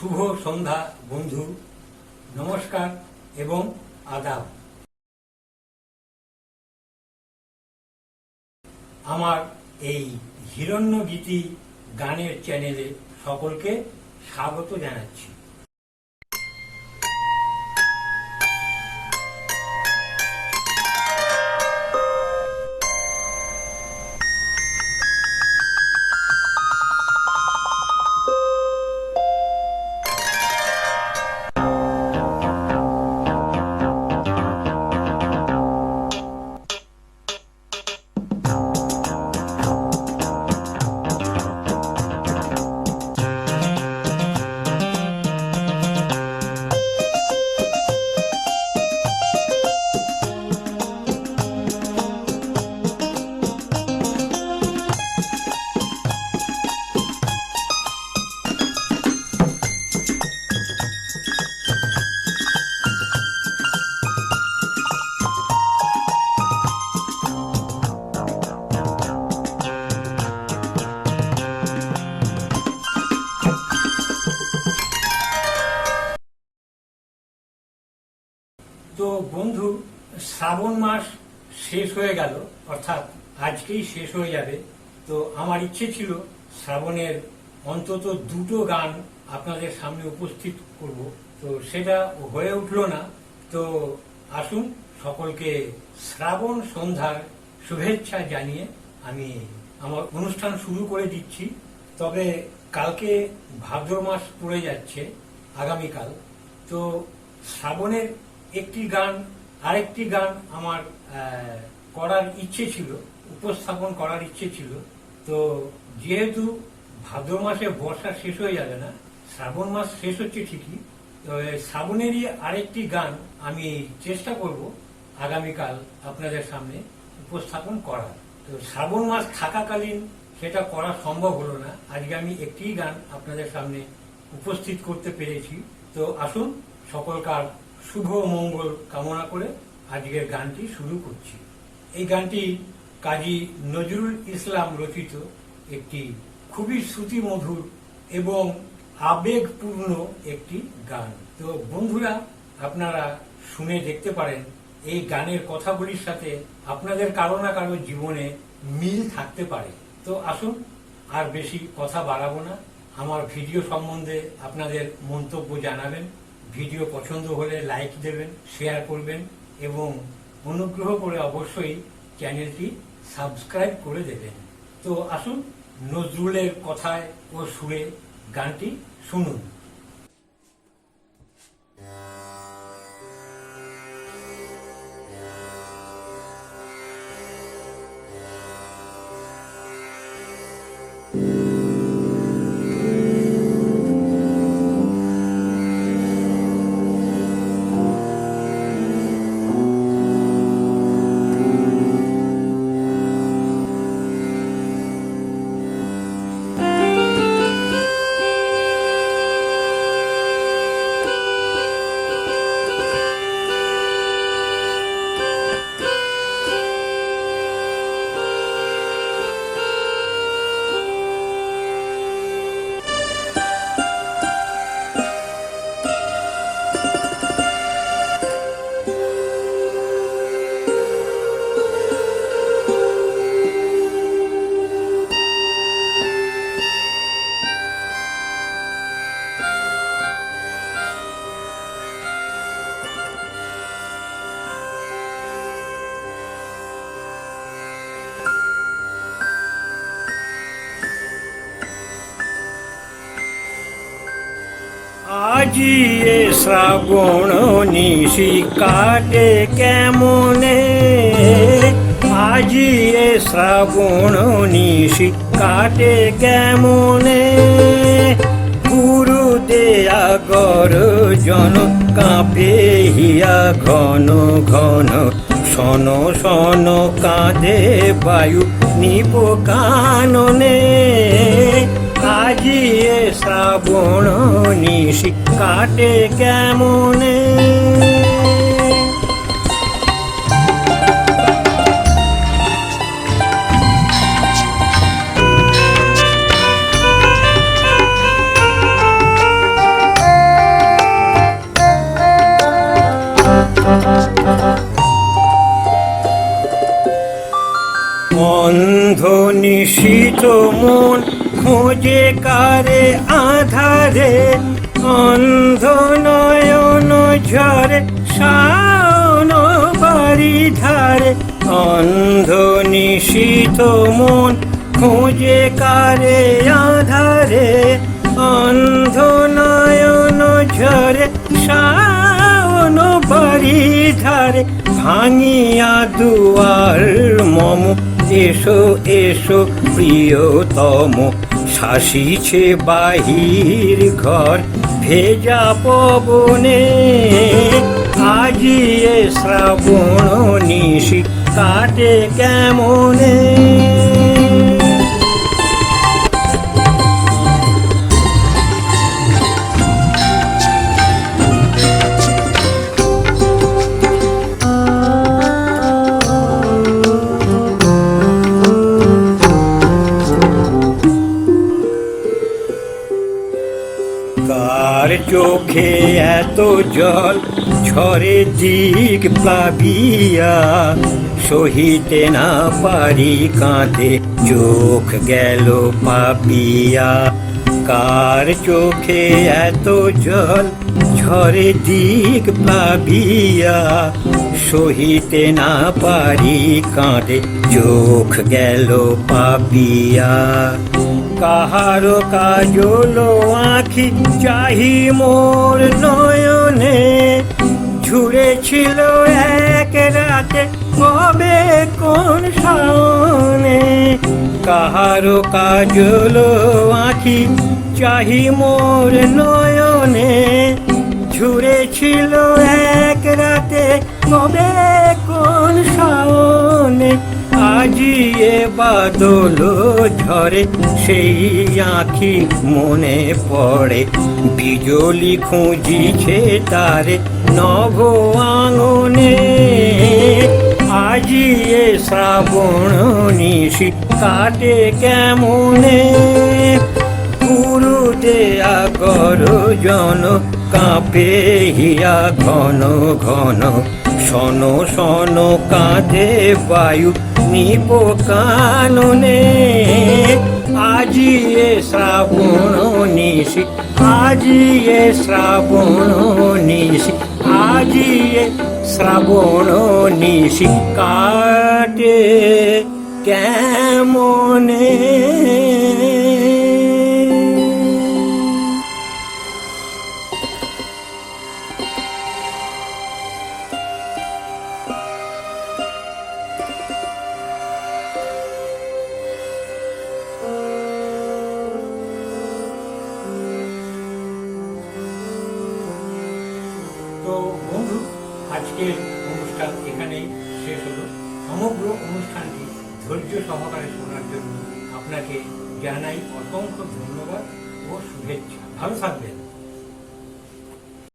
শুভ সন্ধ্যা, বন্ধু। নমস্কার এবং আদাব। আমার এই হিরণ্য গীতি গানের চ্যানেলে সকলকে স্বাগত জানাচ্ছি। তো বন্ধু, শ্রাবণ মাস শেষ হয়ে গেল, অর্থাৎ আজকেই শেষ হয়ে যাবে। তো আমার ইচ্ছে ছিল শ্রাবণের অন্তত দুটো গান আপনাদের সামনে উপস্থিত করব। তো সেটা হয়ে উঠল না। তো আসুন সকলকে শ্রাবণ সন্ধ্যার শুভেচ্ছা জানিয়ে আমি আমার অনুষ্ঠান শুরু করে দিচ্ছি। তবে কালকে ভাদ্র মাস পড়ে যাচ্ছে, আগামীকাল। তো শ্রাবণের একটি গান, আরেকটি গান আমার করার ইচ্ছে ছিল, উপস্থাপন করার ইচ্ছে ছিল। তো যেহেতু ভাদ্র মাসে বর্ষা শেষ হয়ে যাবে না, শ্রাবণ মাস শেষ হচ্ছে ঠিকই শ্রাবণেরই আরেকটি গান আমি চেষ্টা করব আগামীকাল আপনাদের সামনে উপস্থাপন করার। তো শ্রাবণ মাস থাকাকালীন সেটা করা সম্ভব হলো না। আজকে আমি একটি গান আপনাদের সামনে উপস্থিত করতে পেরেছি। তো আসুন, সকলকার শুভ মঙ্গল কামনা করে আজকের গানটি শুরু করছি। এই গানটি কাজী নজরুল ইসলাম রচিত একটি খুবই শ্রুতিমধুর এবং আবেগপূর্ণ একটি গান। তো বন্ধুরা, আপনারা শুনে দেখতে পারেন, এই গানের কথাগুলির সাথে আপনাদের কারও না কারও জীবনে মিল থাকতে পারে। তো আসুন, আর বেশি কথা বাড়াবো না। আমার ভিডিও সম্বন্ধে আপনাদের মন্তব্য জানাবেন। ভিডিও পছন্দ হলে লাইক দেবেন শেয়ার করবেন এবং অনুগ্রহ করে অবশ্যই চ্যানেলটি সাবস্ক্রাইব করে দেবেন। তো আসুন নজরুলের কথায় ও সুরে গানটি শুনুন। আজি এ শ্রাবণ নিশি কাটে কেমনে? আজি এ শ্রাবণ নিশি কাটে কেমনে? গুরু দেয়া গর জন কাঁপে হিয়া ঘন ঘন সন শোনো কাঁদে বায়ু নিপ কাননে। আজি এ শ্রাবণ নিশি কাটে কেমনে? নিশিত মন খোঁজে কারে আধারে অন্ধ নয়ন ঝরে, শাওন বাড়ি ধারে। অন্ধ নিশিত মন খোঁজে কারে আধারে অন্ধ নয়ন ঝরে, শাওন বাড়ি ধারে। ভাঙিয়া দুয়ার মম এসো এসো প্রিয়তম। শাসিছে বাহির ঘর ভেজা পবনে। আজিয়ে শ্রাবণ নিশি কাটে কেমনে? চোখে এত জল ঝরে দিক প্লাবিয়া, সহিতে না পারি কাঁদে চোখ গেল পাপিয়া। কার চোখে এত জল ঝরে দিক প্লাবিয়া, সহিতে না পারি কাঁদে চোখ গেল পাপিয়া। কাহারো কাজল আখি চাহি মোর নয়নে। ঝুড়েছিল এক রাতে, কবে কোন শাওনে? কাহারো কাজল আঁখি চাহি মোর নয়নে। ঝুড়েছিল এক রাতে, কবে কোন শাওনে? এ বাদল ঝরে, সেই আঁখি মনে পড়ে। বিজলি খুঁজিছে তারে নভ আঙনে। আজি এ শ্রাবণ নিশি কাটে কেমনে? গুরু দেয়া কর জন কাঁপে হিয়া ঘন ঘন। শন শন, কাঁধে বায়ু নিপ কাননে। আজি এ শ্রাবণ নিশি, আজি এ শ্রাবণ নিশি, আজি এ শ্রাবণ নিশি। কাটে কেমনে? তো বন্ধু, আজকের অনুষ্ঠান এখানেই শেষ হলো। সমগ্র অনুষ্ঠানটি ধৈর্য সহকারে শোনার জন্য আপনাকে জানাই অসংখ্য ধন্যবাদ ও শুভেচ্ছা। ভালো থাকবেন।